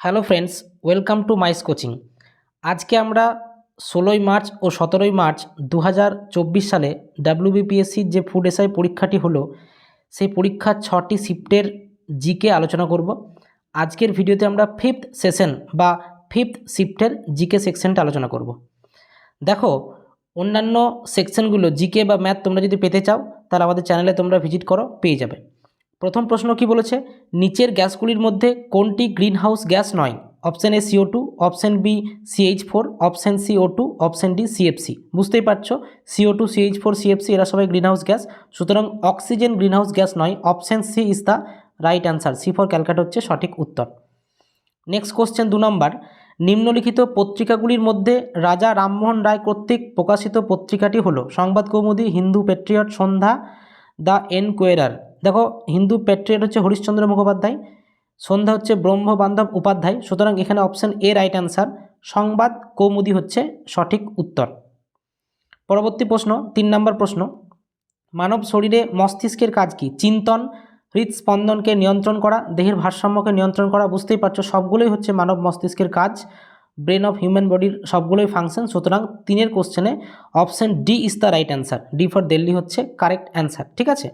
Hello friends, welcome to Mice coaching. আজকে আমরা ষোলোই মার্চ ও সতেরোই মার্চ দু হাজার চব্বিশ সালে ডাব্লিউবিপিএসসির যে ফুড এসআই পরীক্ষাটি হলো, সেই পরীক্ষার ছটি শিফটের জিকে আলোচনা করব। আজকের ভিডিওতে আমরা ফিফথ সেশন বা ফিফথ শিফটের জিকে সেকশনটা আলোচনা করব। দেখো, অন্যান্য সেকশনগুলো জিকে বা ম্যাথ তোমরা যদি পেতে চাও, তাহলে আমাদের চ্যানেলে তোমরা ভিজিট করো, পেয়ে যাবে। প্রথম প্রশ্ন কি বলেছে? নিচের গ্যাসগুলির মধ্যে কোনটি গ্রিনহাউস গ্যাস নয়? Option A CO two, option B CH four, option C O two, option D CFC বুঝতেই পারছ? CO two CH four CFC এরা সবাই গ্রিনহাউস গ্যাস। সুতরাং অক্সিজেন গ্রিনহাউস গ্যাস নয়। Option C is the right answer. C for Calcutta হচ্ছে সঠিক উত্তর। Next question দু নম্বর। নিম্নলিখিত পত্রিকাগুলির মধ্যে রাজা রামমোহন রায় কর্তৃক প্রকাশিত পত্রিকাটি হলো Sambad Kaumudi, Hindu Patriot Sandhya, the Enquirer. দেখো, হিন্দু প্যাট্রিয়ট হচ্ছে হরিশ্চন্দ্র মুখোপাধ্যায়, সন্ধ্যা হচ্ছে ব্রহ্মবান্ধব উপাধ্যায়, সুতরাং এখানে অপশান এ রাইট অ্যান্সার সংবাদ কৌমুদি হচ্ছে সঠিক উত্তর। পরবর্তী প্রশ্ন, তিন নম্বর প্রশ্ন, মানব শরীরে মস্তিষ্কের কাজ কি? চিন্তন হৃদস্পন্দনকে নিয়ন্ত্রণ করা, দেহের ভারসাম্যকে নিয়ন্ত্রণ করা, বুঝতেই পারছ, সবগুলোই হচ্ছে মানব মস্তিষ্কের কাজ ব্রেন অফ হিউম্যান বডির সবগুলোই ফাংশন সুতরাং তিনের কোশ্চেনে option D is the right answer D for Delhi হচ্ছে কারেক্ট অ্যান্সার ঠিক আছে?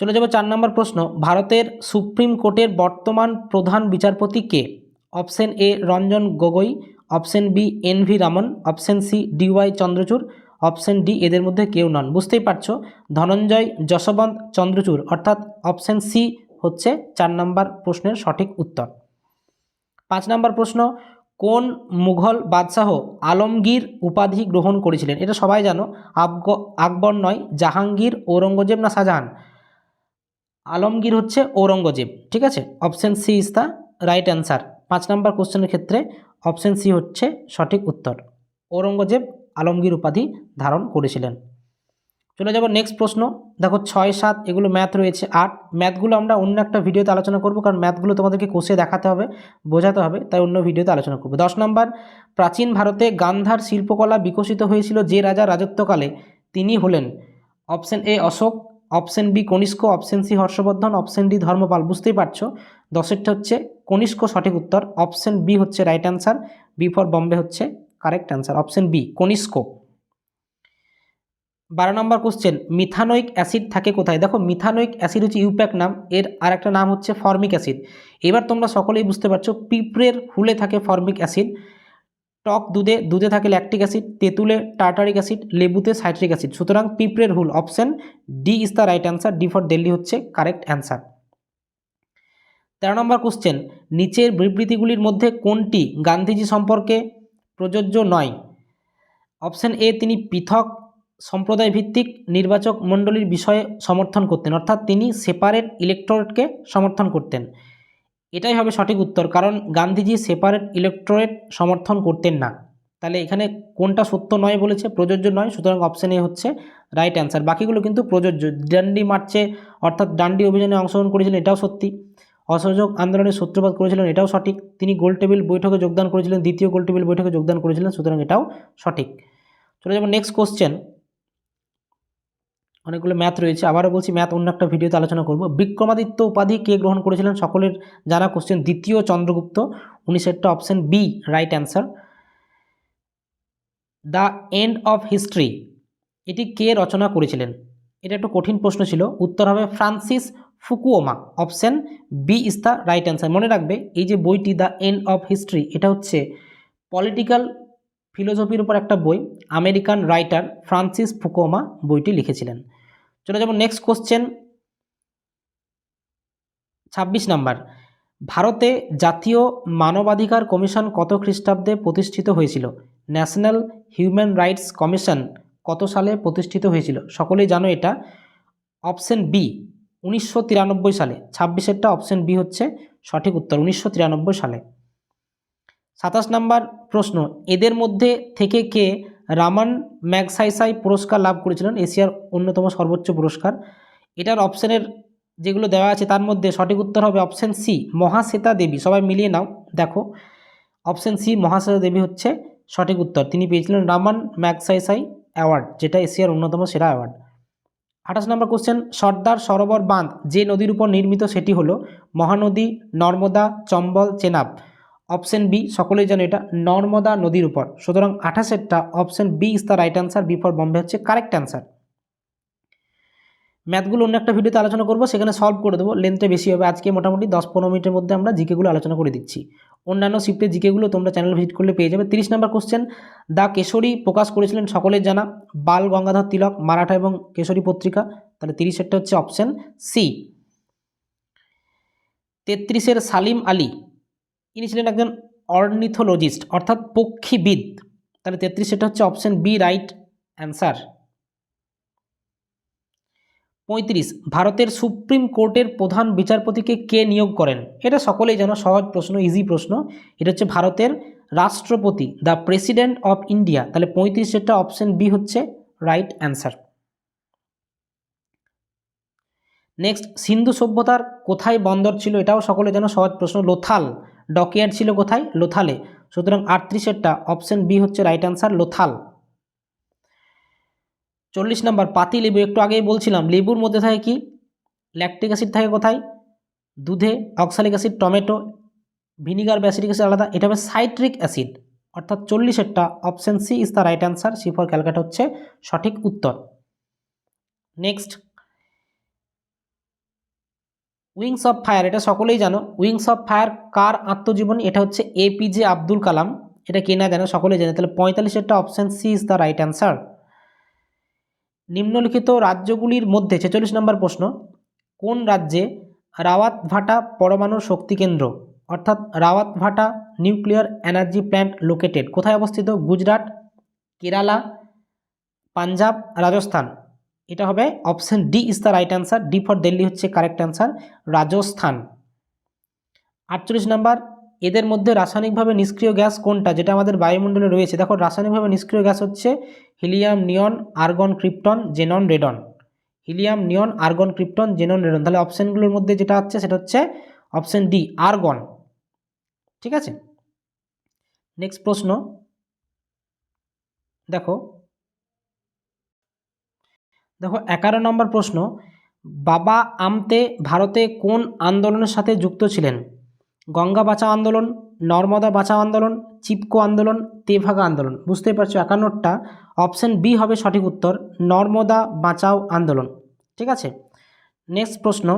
চলে যাব চার নম্বর প্রশ্ন, ভারতের সুপ্রিম কোর্টের বর্তমান প্রধান বিচারপতি কে? Option A, Ranjan Gogoi, option B, N V Ramana, option C DY Chandrachud, option D, এদের মধ্যে কেউ নন। বুঝতেই পারছ? ধনঞ্জয় যশবন্ত চন্দ্রচূড়, অর্থাৎ অপশন সি হচ্ছে চার নম্বর প্রশ্নের সঠিক উত্তর। পাঁচ নম্বর প্রশ্ন, কোন মুঘল বাদশাহ আলমগীর উপাধি গ্রহণ করেছিলেন? এটা সবাই জানো আকবর নয়, জাহাঙ্গীর, ঔরঙ্গজেব না শাহজাহান? আলমগীর হচ্ছে ঔরঙ্গজেব, ঠিক আছে? Option C is the right answer পাঁচ নম্বর কোশ্চেনের ক্ষেত্রে অপশান সি হচ্ছে সঠিক উত্তর। ঔরঙ্গজেব আলমগীর উপাধি ধারণ করেছিলেন। চলে যাব নেক্সট প্রশ্ন। দেখো ছয়, সাত, এগুলো ম্যাথ রয়েছে, আট। ম্যাথগুলো আমরা অন্য একটা ভিডিওতে আলোচনা করব, কারণ ম্যাথগুলো তোমাদেরকে কোষে দেখাতে হবে, বোঝাতে হবে, তাই অন্য ভিডিওতে আলোচনা করব। দশ নম্বর, প্রাচীন ভারতে গান্ধার শিল্পকলা বিকশিত হয়েছিল যে রাজা রাজত্বকালে, তিনি হলেন। Option A Ashoka. Option B Kanishka, option C Harshavardhana, option D Dharmapala. বুঝতেই পারছ? দশেরটা হচ্ছে কনিষ্ক সঠিক উত্তর, অপশন বি হচ্ছে right answer B for Bombay হচ্ছে correct answer option B, Kanishka. বারো নম্বর কোশ্চেন মিথানোইক অ্যাসিড থাকে কোথায়? দেখো, মিথানোইক অ্যাসিড হচ্ছে ইউপ্যাক নাম, এর আরেকটা নাম হচ্ছে ফর্মিক অ্যাসিড। এবার তোমরা সকলেই বুঝতে পারছ, পিঁপড়ের হুলে থাকে ফর্মিক অ্যাসিড। টক দুধে দুধে থাকে ল্যাকটিক অ্যাসিড তেঁতুলে টার্টারিক অ্যাসিড লেবুতে সাইট্রিক অ্যাসিড সুতরাং পিঁপড়ের হুল option D is the right answer D for Delhi হচ্ছে কারেক্ট অ্যান্সার তেরো নম্বর কোশ্চেন নিচের বিবৃতিগুলির মধ্যে কোনটি গান্ধীজি সম্পর্কে প্রযোজ্য নয়? অপশান এ তিনি পৃথক সম্প্রদায় ভিত্তিক নির্বাচক মণ্ডলীর বিষয়ে সমর্থন করতেন। অর্থাৎ তিনি সেপারেট ইলেকট্রোরেটকে সমর্থন করতেন। এটাই হবে সঠিক উত্তর। কারণ গান্ধীজি সেপারেট ইলেকট্রোরেট সমর্থন করতেন না। তাহলে এখানে কোনটা সত্য নয় বলেছে? প্রযোজ্য নয়। সুতরাং অপশন এ হচ্ছে রাইট অ্যান্সার বাকিগুলো কিন্তু প্রযোজ্য। ডান্ডি মার্চে অর্থাৎ ডান্ডি অভিযানে অংশগ্রহণ করেছিলেন, এটাও সত্যি। অসহযোগ আন্দোলনের সূত্রপাত করেছিলেন, এটাও সঠিক। তিনি গোল টেবিল বৈঠকে যোগদান করেছিলেন, দ্বিতীয় গোল টেবিল বৈঠকে যোগদান করেছিলেন, সুতরাং এটাও সঠিক। চলে যাব নেক্সট কোশ্চেন অনেকগুলো ম্যাথ রয়েছে। আবারও বলছি ম্যাথ অন্য একটা ভিডিওতে আলোচনা করব। বিক্রমাদিত্য উপাধি কে গ্রহণ করেছিলেন? সকলের জানা কোশ্চেন দ্বিতীয় Chandragupta উনিশেরটা option B right answer the end of history এটি কে রচনা করেছিলেন? এটা একটু কঠিন প্রশ্ন ছিল। উত্তর হবে Francis Fukuyama. Option B is the right answer মনে রাখবে, এই যে বইটি দ্য এন্ড অফ হিস্ট্রি এটা হচ্ছে পলিটিক্যাল ফিলোসফির উপর একটা বই। আমেরিকান রাইটার ফ্রান্সিস ফুকোমা বইটি লিখেছিলেন। চলে যাব নেক্সট কোশ্চেন ছাব্বিশ নাম্বার। ভারতে জাতীয় মানবাধিকার কমিশন কত খ্রিস্টাব্দে প্রতিষ্ঠিত হয়েছিল? ন্যাশনাল হিউম্যান রাইটস কমিশন কত সালে প্রতিষ্ঠিত হয়েছিল? সকলেই জানো এটা। অপশন বি উনিশশো তিরানব্বই সালে। ছাব্বিশেরটা অপশন বি হচ্ছে সঠিক উত্তর, উনিশশো তিরানব্বই সালে। সাতাশ নাম্বার প্রশ্ন, এদের মধ্যে থেকে কে রামান ম্যাগসাইসাই পুরস্কার লাভ করেছিলেন, এশিয়ার অন্যতম সর্বোচ্চ পুরস্কার। এটার অপশানের যেগুলো দেওয়া আছে তার মধ্যে সঠিক উত্তর হবে অপশান সি, মহাশ্বেতা দেবী। সবাই মিলিয়ে নাও, দেখো। অপশান সি, মহাশ্বেতা দেবী হচ্ছে সঠিক উত্তর। তিনি পেয়েছিলেন রামান ম্যাগসাইসাই অ্যাওয়ার্ড, যেটা এশিয়ার অন্যতম সেরা অ্যাওয়ার্ড। আঠাশ নম্বর কোশ্চেন, সর্দার সরোবর বাঁধ যে নদীর উপর নির্মিত সেটি হলো মহানদী নর্মদা চম্বল চেনাব। অপশন বি, সকলেই জানো এটা, নর্মদা নদীর উপর। সুতরাং আঠাশেরটা option B is the right answer B for Bombay হচ্ছে কারেক্ট অ্যান্সার ম্যাথগুলো অন্য একটা ভিডিওতে আলোচনা করব, সেখানে সলভ করে দেবো লেন্থটা বেশি হবে। আজকে মোটামুটি দশ পনেরো মিনিটের মধ্যে আমরা জিকেগুলো আলোচনা করে দিচ্ছি। অন্যান্য শিফটের জিকেগুলো তোমরা চ্যানেল ভিজিট করলে পেয়ে যাবে। তিরিশ নম্বর কোশ্চেন দ্য কেশরী প্রকাশ করেছিলেন সকলের জানা, বাল, গঙ্গাধর তিলক, মারাঠা এবং কেশরী পত্রিকা। তাহলে তিরিশেরটা হচ্ছে অপশন সি তেত্রিশের সালিম আলী ইনি ছিলেন একজন অর্নিথোলজিস্ট, অর্থাৎ পক্ষীবিদ। তাহলে তেত্রিশেরটা হচ্ছে অপশন বি রাইট অ্যান্সার পঁয়ত্রিশ, ভারতের সুপ্রিম কোর্টের প্রধান বিচারপতিকে কে নিয়োগ করেন? এটা সকলেই জানো, সহজ প্রশ্ন ইজি প্রশ্ন। এটা হচ্ছে ভারতের রাষ্ট্রপতি দ্য প্রেসিডেন্ট অফ ইন্ডিয়া তাহলে পঁয়ত্রিশেরটা অপশন বি হচ্ছে রাইট অ্যান্সার নেক্সট সিন্ধু সভ্যতার কোথায় বন্দর ছিল? এটাও সকলে যেন সহজ প্রশ্ন, লোথাল। ডকইয়ার্ড ছিল কোথায়? লোথালে। সুতরাং আটত্রিশেরটা অপশন বি হচ্ছে রাইট অ্যান্সার লোথাল। চল্লিশ নম্বর, পাতি লেবু, একটু আগেই বলছিলাম, লেবুর মধ্যে থাকে কি? ল্যাকটিক অ্যাসিড থাকে কোথায়? দুধে অক্সালিক অ্যাসিড টমেটো ভিনিগার ব্যাসিডিক অ্যাসিড আলাদা। এটা হবে সাইট্রিক অ্যাসিড অর্থাৎ চল্লিশেরটা option C is the right answer C for Calcutta হচ্ছে সঠিক উত্তর। নেক্সট উইংস অফ ফায়ার এটা সকলেই জানো। উইংস অফ ফায়ার কার আত্মজীবনী? এটা হচ্ছে এপিজে আব্দুল কালাম এটা কে না জানো, সকলেই জানে। তাহলে পঁয়তাল্লিশেরটা option C is the right answer নিম্নলিখিত রাজ্যগুলির মধ্যে, ছেচল্লিশ নম্বর প্রশ্ন, কোন রাজ্যে রাওয়াত ভাটা পরমাণু শক্তি কেন্দ্র? অর্থাৎ রাওয়াত ভাটা নিউক্লিয়ার এনার্জি প্ল্যান্ট লোকেটেড। কোথায় অবস্থিত? গুজরাট, কেরালা, পাঞ্জাব, রাজস্থান। এটা হবে option D is the right answer D for Delhi হচ্ছে কারেক্ট অ্যান্সার রাজস্থান। আটচল্লিশ নাম্বার, এদের মধ্যে রাসায়নিকভাবে নিষ্ক্রিয় গ্যাস কোনটা? যেটা আমাদের বায়ুমণ্ডলে রয়েছে। দেখো, রাসায়নিকভাবে নিষ্ক্রিয় গ্যাস হচ্ছে helium, neon, argon, krypton, xenon, radon. Helium, neon, argon, krypton, xenon, radon. তাহলে অপশানগুলোর মধ্যে যেটা হচ্ছে সেটা হচ্ছে অপশন ডি আর্গন। ঠিক আছে? নেক্সট প্রশ্ন। দেখো দেখো এগারো নম্বর প্রশ্ন, বাবা আমতে ভারতে কোন আন্দোলনের সাথে যুক্ত ছিলেন? গঙ্গা বাঁচাও আন্দোলন, নর্মদা বাঁচাও আন্দোলন, চিপকো আন্দোলন, তেভাগা আন্দোলন। বুঝতেই পারছ একান্নটা। অপশন বি হবে সঠিক উত্তর, নর্মদা বাঁচাও আন্দোলন। ঠিক আছে? নেক্সট প্রশ্ন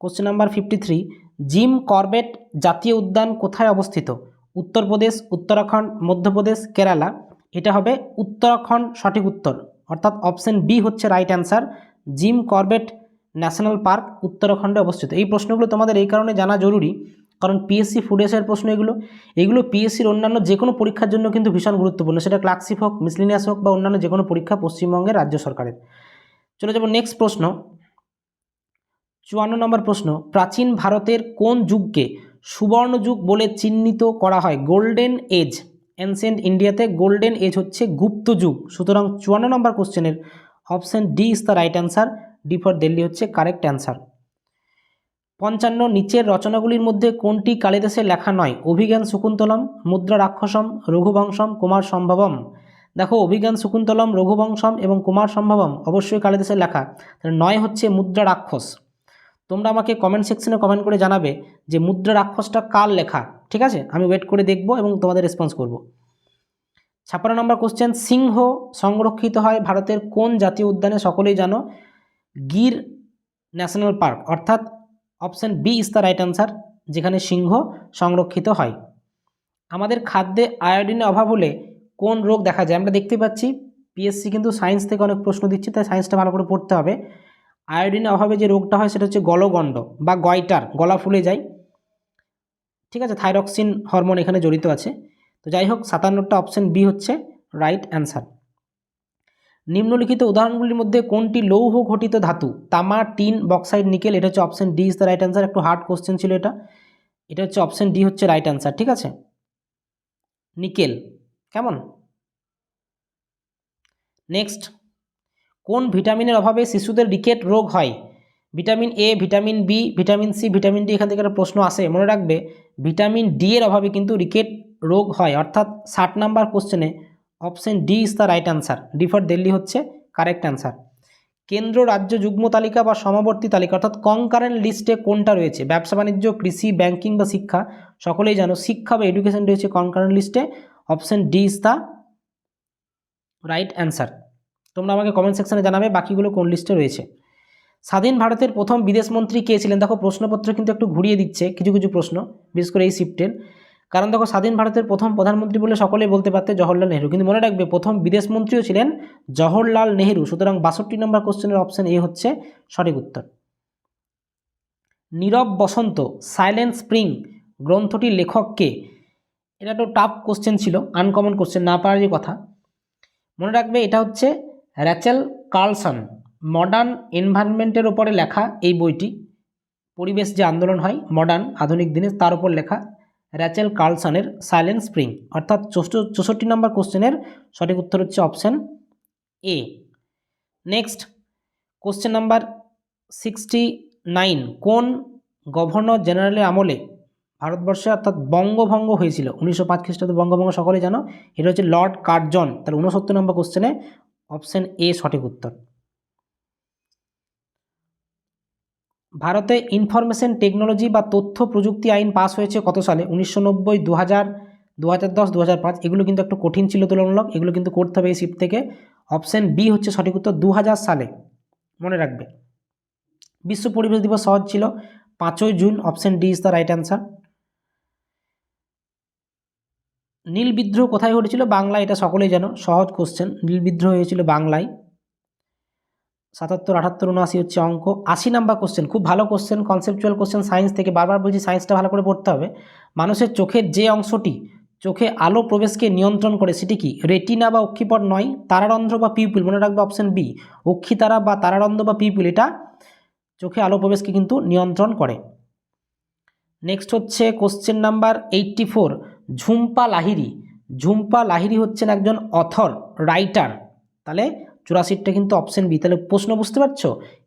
question number fifty three Jim Corbett জাতীয় উদ্যান কোথায় অবস্থিত? উত্তরপ্রদেশ, উত্তরাখণ্ড, মধ্যপ্রদেশ, কেরালা। এটা হবে উত্তরাখণ্ড সঠিক উত্তর। অর্থাৎ অপশন বি হচ্ছে right answer Jim Corbett national park উত্তরাখণ্ডে অবস্থিত। এই প্রশ্নগুলো তোমাদের এই কারণে জানা জরুরি, কারণ পিএসসি ফুড এসের প্রশ্ন এগুলো। এগুলো পিএসসির অন্যান্য যে কোনো পরীক্ষার জন্য কিন্তু ভীষণ গুরুত্বপূর্ণ। সেটা ক্লার্কশিপ হোক মিসলিনিয়াস হোক বা অন্যান্য যে কোনো পরীক্ষা পশ্চিমবঙ্গের রাজ্য সরকারের। চলে যাব নেক্সট প্রশ্ন। চুয়ান্ন নম্বর প্রশ্ন, প্রাচীন ভারতের কোন যুগকে সুবর্ণ যুগ বলে চিহ্নিত করা হয়? গোল্ডেন এজ অ্যানসেন্ট ইন্ডিয়াতে গোল্ডেন এজ হচ্ছে গুপ্ত যুগ। সুতরাং চুয়ান্ন নম্বর কোশ্চেনের option D is the right answer D for Delhi হচ্ছে কারেক্ট অ্যান্সার পঞ্চান্ন, নিচের রচনাগুলির মধ্যে কোনটি কালিদাসের লেখা নয়? অভিজ্ঞান শকুন্তলম, মুদ্রা রাক্ষসম, রঘুবংশম, কুমার সম্ভবম। দেখো, অভিজ্ঞান শকুন্তলম, রঘুবংশম এবং কুমার সম্ভবম অবশ্যই কালিদাসের লেখা। নয় হচ্ছে মুদ্রা রাক্ষস। তোমরা আমাকে কমেন্ট সেকশনে কমেন্ট করে জানাবে যে মুদ্রা রাক্ষসটা কার লেখা? ঠিক আছে? আমি ওয়েট করে দেখব এবং তোমাদের রেসপন্স করব। ছাপ্পান্ন নম্বর কোশ্চেন সিংহ সংরক্ষিত হয় ভারতের কোন জাতীয় উদ্যানে? সকলেই জানো। গির ন্যাশনাল পার্ক, অর্থাৎ option B is the right answer যেখানে সিংহ সংরক্ষিত হয়। আমাদের খাদ্যে আয়োডিনের অভাব হলে কোন রোগ দেখা যায়? আমরা দেখতে পাচ্ছি পিএসসি কিন্তু সায়েন্স থেকে অনেক প্রশ্ন দিচ্ছে, তাই সায়েন্সটা ভালো করে পড়তে হবে। আয়োডিনের অভাবে যে রোগটা হয়, সেটা হচ্ছে গলগণ্ড বা গয়টার, গলা ফুলে যায়। ঠিক আছে থাইরক্সিন হরমোন এখানে জড়িত আছে। তো যাই হোক সাতান্নটা অপশান বি হচ্ছে রাইট অ্যান্সার নিম্নলিখিত উদাহরণগুলির মধ্যে কোনটি লৌহ ঘটিত ধাতু? তামা, টিন বক্সাইড নিকেল এটা হচ্ছে option D is the right answer একটু হার্ড কোশ্চেন ছিল এটা। এটা হচ্ছে অপশান ডি হচ্ছে রাইট অ্যান্সার ঠিক আছে? নিকেল কেমন? নেক্সট কোন ভিটামিনের অভাবে শিশুদের রিকেট রোগ হয়? Vitamin A vitamin B vitamin C vitamin D এখান থেকে একটা প্রশ্ন আসে, মনে রাখবে। ভিটামিন ডি এর অভাবে কিন্তু রিকেট রোগ হয়, অর্থাৎ ষাট নাম্বার কোশ্চেনে option D is the right answer D Delhi হচ্ছে কারেক্ট অ্যান্সার কেন্দ্র, রাজ্য, যুগ্ম তালিকা বা সমাবর্তী তালিকা, অর্থাৎ কনকারেন্ট লিস্টে কোনটা রয়েছে? ব্যবসা, বাণিজ্য, কৃষি ব্যাংকিং বা শিক্ষা, সকলেই জানো, শিক্ষা বা এডুকেশন রয়েছে কনকারেন্ট লিস্টে option D is the right answer তোমরা আমাকে কমেন্ট সেকশনে জানাবে বাকিগুলো কোন লিস্টে রয়েছে। স্বাধীন ভারতের প্রথম বিদেশমন্ত্রী কে ছিলেন? দেখো, প্রশ্নপত্র কিন্তু একটু ঘুরিয়ে দিচ্ছে, কিছু কিছু প্রশ্ন, বিশেষ করে এই শিফটের কারণ দেখো স্বাধীন ভারতের প্রথম প্রধানমন্ত্রী বলে সকলেই বলতে পারতে জওহরলাল নেহরু। কিন্তু মনে রাখবে, প্রথম বিদেশমন্ত্রীও ছিলেন জওহরলাল নেহরু। সুতরাং বাষট্টি নম্বর কোশ্চেনের অপশন এ হচ্ছে সঠিক উত্তর। নীরব বসন্ত সাইলেন্ট স্প্রিং গ্রন্থটির লেখককে এটা একটু টাফ কোশ্চেন ছিল আনকমন কোশ্চেন না পারারই কথা। মনে রাখবে এটা হচ্ছে র্যাচেল কার্লসন। মডার্ন এনভায়রনমেন্টের ওপরে লেখা এই বইটি। পরিবেশ যে আন্দোলন হয় মডার্ন আধুনিক দিনে তার উপর লেখা। র্যাচেল কার্লসনের সাইলেন্ট স্প্রিং, অর্থাৎ চৌষট্টি নম্বর কোশ্চেনের সঠিক উত্তর হচ্ছে option A. Next, question number sixty nine, কোন গভর্নর জেনারেলের আমলে ভারতবর্ষে অর্থাৎ বঙ্গভঙ্গ হয়েছিল? উনিশশো পাঁচ খ্রিস্টাব্দে বঙ্গভঙ্গ সকলে জানো, এটা হচ্ছে লর্ড কার্জন, তার উনসত্তর নম্বর কোশ্চেনে অপশান এ সঠিক উত্তর। ভারতে ইনফরমেশন টেকনোলজি বা তথ্য প্রযুক্তি আইন পাস হয়েছে কত সালে? উনিশশো নব্বই দু হাজার দু হাজার দশ দু হাজার পাঁচ। এগুলো কিন্তু একটু কঠিন ছিল তুলনামূলক। এগুলো কিন্তু করতে হবে এই শিফট থেকে। অপশান বি হচ্ছে সঠিক উত্তর দু হাজার সালে। মনে রাখবে। বিশ্ব পরিবেশ দিবস সহজ ছিল। পাঁচই June option D is the right answer নীল বিদ্রোহ কোথায় ঘটেছিল? বাংলায়, এটা সকলেই জানো। সহজ কোশ্চেন নীল বিদ্রোহ হয়েছিল বাংলায়। সাতাত্তর, আটাত্তর, উনআশি হচ্ছে অঙ্ক। আশি নাম্বার কোশ্চেন খুব ভালো কোশ্চেন কনসেপচুয়াল কোশ্চেন সায়েন্স থেকে বারবার বলছি সায়েন্সটা ভালো করে পড়তে হবে। মানুষের চোখের যে অংশটি, চোখে আলো প্রবেশকে নিয়ন্ত্রণ করে, সেটি কি? রেটিনা বা অক্ষিপট নয়, তারারন্ধ্র বা পিউপিল মনে রাখবে অপশন বি অক্ষিতারা বা তারারন্ধ্র বা পিউপিল এটা চোখে আলো প্রবেশকে কিন্তু নিয়ন্ত্রণ করে। নেক্সট হচ্ছে question number eighty four Jhumpa Lahiri Jhumpa Lahiri হচ্ছেন একজন অথর রাইটার তাহলে চুরাশিটা কিন্তু অপশন বি তাহলে প্রশ্ন বুঝতে পারছ?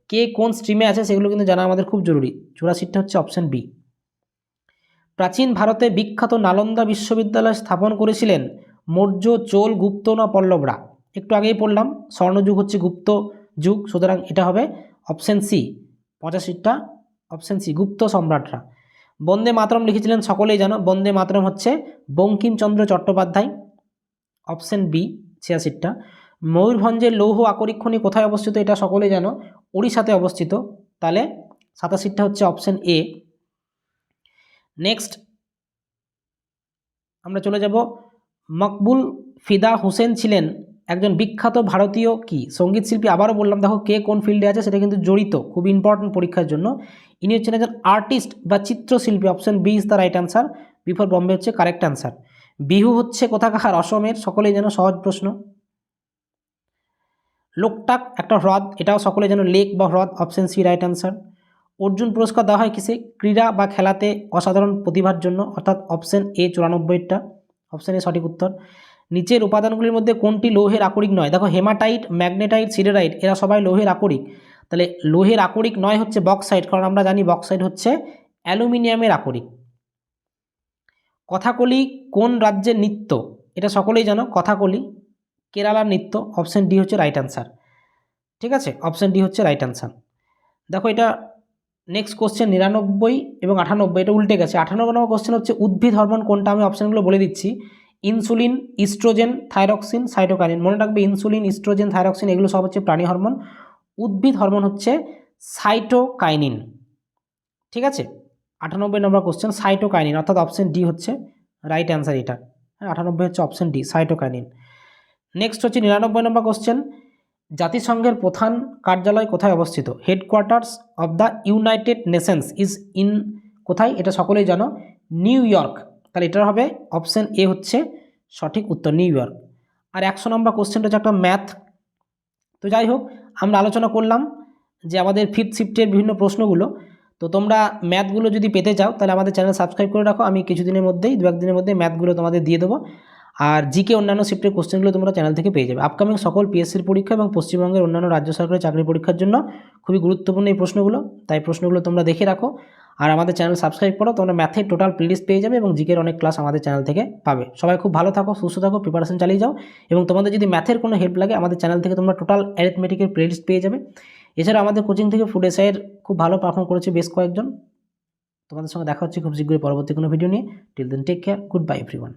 কে কোন স্ট্রিমে আছে সেগুলো কিন্তু জানা আমাদের খুব জরুরি। চুরাশিটা হচ্ছে অপশন বি প্রাচীন ভারতে বিখ্যাত নালন্দা বিশ্ববিদ্যালয় স্থাপন করেছিলেন মৌর্য চোল গুপ্ত না পল্লবরা। একটু আগেই পড়লাম, স্বর্ণযুগ হচ্ছে গুপ্ত যুগ, সুতরাং এটা হবে অপশন সি পঁচাশিটা অপশন সি গুপ্ত সম্রাটরা। বন্দে মাতরম লিখেছিলেন সকলেই জানো, বন্দে মাতরম হচ্ছে বঙ্কিমচন্দ্র চট্টোপাধ্যায়। অপশন বি ছিয়াশিটা। ময়ূরভঞ্জের লৌহ আকরিক খনি কোথায় অবস্থিত এটা সকলে জানো। উড়িষ্যাতে অবস্থিত। তাহলে সাতাশিটা হচ্ছে অপশন এ নেক্সট আমরা চলে যাব। মকবুল ফিদা হোসেন ছিলেন একজন বিখ্যাত ভারতীয় কি? সংগীত শিল্পী। আবারও বললাম, দেখো কে কোন ফিল্ডে আছে, সেটা কিন্তু জড়িত, খুব ইম্পর্টেন্ট পরীক্ষার জন্য। ইনি হচ্ছেন একজন আর্টিস্ট বা চিত্রশিল্পী। Option B is the right answer B for Bombay হচ্ছে কারেক্ট অ্যান্সার বিহু হচ্ছে কোথাকার? অসমের। সকলেই যেন সহজ প্রশ্ন। লোকটাক একটা হ্রদ, এটাও সকলে যেন লেক বা হ্রদ option C right answer Arjuna পুরস্কার দেওয়া হয় কিসে? ক্রীড়া বা খেলাতে অসাধারণ প্রতিভার জন্য, অর্থাৎ অপশন এ চুরানব্বইটা। অপশন এ সঠিক উত্তর। নিচের উপাদানগুলির মধ্যে কোনটি লৌহের আকরিক নয়? দেখো হেমাটাইট ম্যাগনেটাইট সিডেরাইট এরা সবাই লোহের আকরিক। তাহলে লোহের আকরিক নয় হচ্ছে বক্সাইড কারণ আমরা জানি বক্সাইড হচ্ছে অ্যালুমিনিয়ামের আকরিক। কথাকলি কোন রাজ্যের নৃত্য? এটা সকলেই জানো, কথাকলি। কেরালার নৃত্য অপশান ডি হচ্ছে রাইট অ্যান্সার ঠিক আছে? অপশান ডি হচ্ছে রাইট অ্যান্সার দেখো এটা নেক্সট কোশ্চেন নিরানব্বই এবং আটানব্বই, এটা উল্টে গেছে। আটানব্বই নম্বর কোশ্চেন হচ্ছে উদ্ভিদ হরমোন কোনটা? আমি অপশানগুলো বলে দিচ্ছি। ইনসুলিন ইস্ট্রোজেন থাইরক্সিন সাইটোকাইনিন মনে রাখবে ইনসুলিন ইস্ট্রোজেন থাইরক্সিন এগুলো সব হচ্ছে প্রাণী হরমোন। উদ্ভিদ হরমোন হচ্ছে সাইটোকাইনিন ঠিক আছে? আটানব্বই নম্বর কোশ্চেন সাইটোকাইনিন অর্থাৎ অপশান ডি হচ্ছে রাইট অ্যান্সার এটা। হ্যাঁ আটানব্বই হচ্ছে অপশান ডি সাইটোকাইনিন নেক্সট হচ্ছে নিরানব্বই নম্বর কোশ্চেন জাতিসংঘের প্রধান কার্যালয় কোথায় অবস্থিত? Headquarters of the United Nations is in কোথায়? এটা সকলেই জানো। নিউ ইয়র্ক তাহলে এটার হবে অপশান এ হচ্ছে সঠিক উত্তর নিউ ইয়র্ক আর একশো নম্বর কোশ্চেনটা হচ্ছে একটা ম্যাথ তো যাই হোক, আমরা আলোচনা করলাম যে আমাদের ফিফথ শিফটের বিভিন্ন প্রশ্নগুলো। তো তোমরা ম্যাথগুলো যদি পেতে চাও, তাহলে আমাদের চ্যানেল সাবস্ক্রাইব করে রাখো। আমি কিছুদিনের মধ্যেই দু একদিনের মধ্যে ম্যাথগুলো তোমাদের দিয়ে দেবো। আর জিকে অন্যান্য শিফটের কোশ্চেনগুলো তোমরা চ্যানেল থেকে পেয়ে যাবে। আপকামিং সকল পিএসসির পরীক্ষা এবং পশ্চিমবঙ্গের অন্যান্য রাজ্য সরকারের চাকরি পরীক্ষার জন্য খুবই গুরুত্বপূর্ণ এই প্রশ্নগুলো। তাই প্রশ্নগুলো তোমরা দেখে রাখো। আর আমাদের চ্যানেল সাবস্ক্রাইব করো, তোমরা ম্যাথের টোটাল প্লেলিস্ট পেয়ে যাবে এবং জিকের অনেক ক্লাস আমাদের চ্যানেল থেকে পাবে। সবাই খুব ভালো থাকো, সুস্থ থাকো প্রিপারেশন চালিয়ে যাও এবং তোমাদের যদি ম্যাথের কোনো হেল্প লাগে, আমাদের চ্যানেল থেকে তোমরা টোটাল অ্যারিথমেটিকের প্লেলিস্ট পেয়ে যাবে। এছাড়া আমাদের কোচিং থেকে ফুড এসআইয়ের খুব ভালো পারফর্ম করেছে বেশ কয়েকজন। তোমাদের সঙ্গে দেখা হচ্ছে খুব শীঘ্রই পরবর্তী কোনো ভিডিও নিয়ে। Till then take care good bye everyone